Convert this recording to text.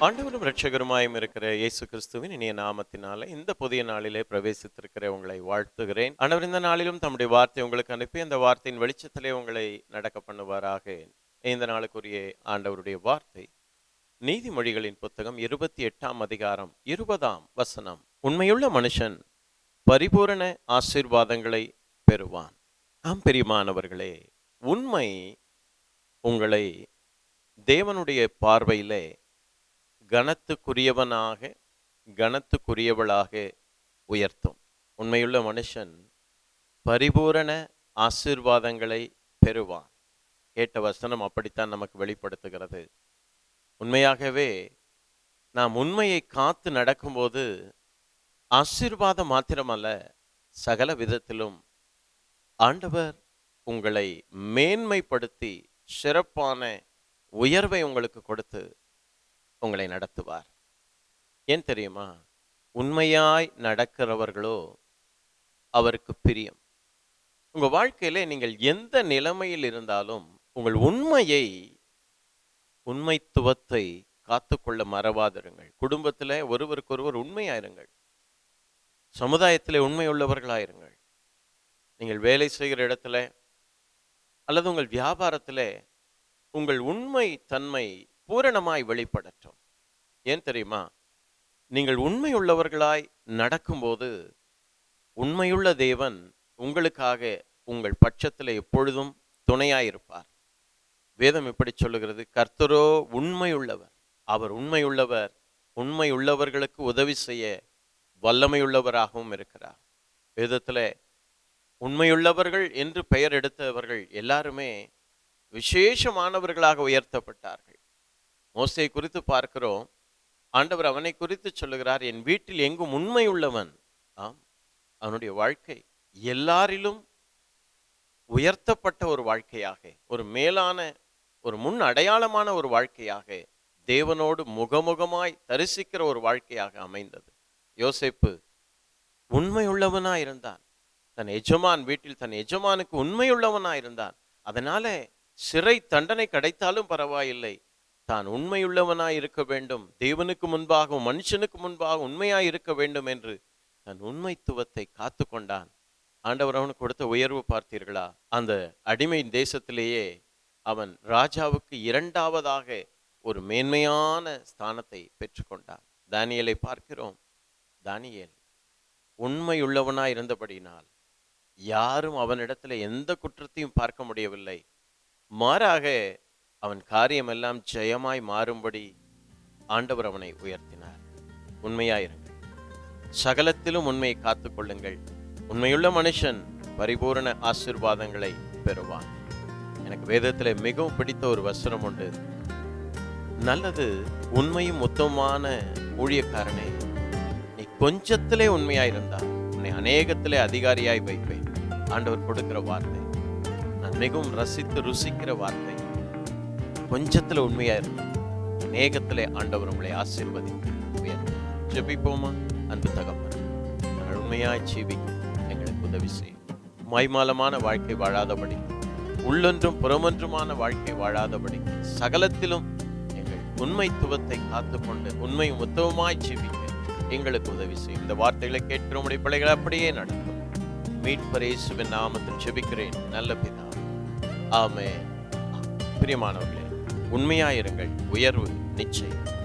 இரட்சகருமாயும் இருக்கிற இயேசு கிறிஸ்துவின் இனிய நாமத்தினால இந்த புதிய நாளிலே பிரவேசித்திருக்கிற உங்களை வாழ்த்துகிறேன். ஆனவர் இந்த நாளிலும் தம்முடைய வார்த்தை உங்களுக்கு அனுப்பி அந்த வார்த்தையின் வெளிச்சத்திலே உங்களை நடக்க பண்ணுவாராக. இந்த நாளுக்குரிய ஆண்டவருடைய வார்த்தை நீதிமொழிகளின் புத்தகம் இருபத்தி எட்டாம் அதிகாரம் இருபதாம் வசனம். உண்மையுள்ள மனுஷன் பரிபூரண ஆசீர்வாதங்களை பெறுவான். ஆம் பெரியமானவர்களே உண்மை உங்களை தேவனுடைய பார்வையிலே கனத்துக்குரியவனாக கனத்துக்குரியவளாக உயர்த்தும். உண்மையுள்ள மனுஷன் பரிபூரண ஆசீர்வாதங்களை பெறுவான். கேட்ட வசனம் அப்படித்தான் நமக்கு வெளிப்படுத்துகிறது. உண்மையாகவே நாம் உண்மையை காத்து நடக்கும்போது ஆசீர்வாதம் மாத்திரமல்ல சகல விதத்திலும் ஆண்டவர் உங்களை மேன்மைப்படுத்தி சிறப்பான உயர்வை உங்களுக்கு கொடுத்து உங்களை நடத்துவார். ஏன் தெரியுமா? உண்மையாய் நடக்கிறவர்களோ அவருக்கு பிரியம். உங்க வாழ்க்கையில் நீங்கள் எந்த நிலைமையில் இருந்தாலும் உங்கள் உண்மையை உண்மைத்துவத்தை காத்துக்கொள்ள மறவாதிருங்கள். குடும்பத்தில் ஒருவருக்கொருவர் உண்மையாயிருங்கள். சமுதாயத்தில் உண்மையுள்ளவர்களாயிருங்கள். நீங்கள் வேலை செய்கிற இடத்துல அல்லது உங்கள் வியாபாரத்தில் உங்கள் உண்மை தன்மை பூரணமாய் வெளிப்படட்டும். ஏன் தெரியுமா? நீங்கள் உண்மையுள்ளவர்களாய் நடக்கும்போது உண்மையுள்ள தேவன் உங்களுக்காக உங்கள் பட்சத்தில் எப்பொழுதும் துணையாயிருப்பார். வேதம் எப்படி சொல்லுகிறது கர்த்தரோ உண்மையுள்ளவர். அவர் உண்மையுள்ளவர். உண்மையுள்ளவர்களுக்கு உதவி செய்ய வல்லமையுள்ளவராகவும் இருக்கிறார். வேதத்தில் உண்மையுள்ளவர்கள் என்று பெயர் எடுத்தவர்கள் எல்லாருமே விசேஷமானவர்களாக உயர்த்தப்பட்டார்கள். மோசை குறித்து பார்க்கிறோம். ஆண்டவர் அவனை குறித்து சொல்லுகிறார் என் வீட்டில் எங்கும் உண்மை உள்ளவன். ஆம். அவனுடைய வாழ்க்கை எல்லாரிலும் உயர்த்தப்பட்ட ஒரு வாழ்க்கையாக ஒரு மேலான ஒரு முன் அடையாளமான ஒரு வாழ்க்கையாக தேவனோடு முகமுகமாய் தரிசிக்கிற ஒரு வாழ்க்கையாக அமைந்தது. யோசிப்பு உண்மையுள்ளவனாக இருந்தான். தன் எஜமான் வீட்டில் தன் எஜமானுக்கு உண்மையுள்ளவனாக இருந்தான். அதனால சிறை தண்டனை கிடைத்தாலும் பரவாயில்லை. தான் உண்மையுள்ளவனாய் இருக்க வேண்டும். தேவனுக்கு முன்பாகவும் மனுஷனுக்கு முன்பாக உண்மையாய் இருக்க வேண்டும் என்று தன் உண்மைத்துவத்தை காத்து கொண்டான். ஆண்டவர் அவனுக்கு கொடுத்த உயர்வு பார்த்தீர்களா? அந்த அடிமை தேசத்திலேயே அவன் ராஜாவுக்கு இரண்டாவதாக ஒரு மேன்மையான ஸ்தானத்தை பெற்றுக்கொண்டான். தானியலை பார்க்கிறோம். தானியல் உண்மையுள்ளவனாய் இருந்தபடினால் யாரும் அவனிடத்துல எந்த குற்றத்தையும் பார்க்க முடியவில்லை. மாறாக அவன் காரியமெல்லாம் ஜெயமாய் மாறும்படி ஆண்டவர் அவனை உயர்த்தினார். உண்மையாயிருங்கள் சகலத்திலும் உண்மையை காத்துக்கொள்ளுங்கள் உண்மையுள்ள மனுஷன் பரிபூரண ஆசிர்வாதங்களை பெறுவான். எனக்கு வேதத்தில் மிகவும் பிடித்த ஒரு வசனம் உண்டு. நல்லது உண்மையும் உத்தமமான ஊழியக்காரனே நீ கொஞ்சத்திலே உண்மையாயிருந்தா உன்னை அநேகத்திலே அதிகாரியாய் வைப்பேன். ஆண்டவர் கொடுக்கிற வார்த்தை. நான் மிகவும் ரசித்து ருசிக்கிற வார்த்தை. கொஞ்சத்துல உண்மையா இருந்தா நேகத்தில் ஆண்டவர் உங்களை ஆசீர்வதித்து ஜபிப்போமா? அன்பு தகப்பன் உண்மையாய் ஜீவிக்க எங்களுக்கு உதவி செய்யும். மைமாலமான வாழ்க்கை வாழாதபடி உள்ளொன்றும் புறமொன்றுமான வாழ்க்கை வாழாதபடி சகலத்திலும் எங்கள் உண்மைத்துவத்தை காத்துக்கொண்டு உண்மையும் உத்தவமாய் ஜீவிக்க எங்களுக்கு உதவி செய்யும். இந்த வார்த்தைகளை கேட்கிற உடைய பிள்ளைகள் அப்படியே நடக்கும். மீட்பரேசுவின் நாமத்தில் ஜெபிக்கிறேன். நல்ல பிதா. ஆமே பிரியமானவர்களே உண்மையாயிருங்கள். உயர்வு நிச்சயம்.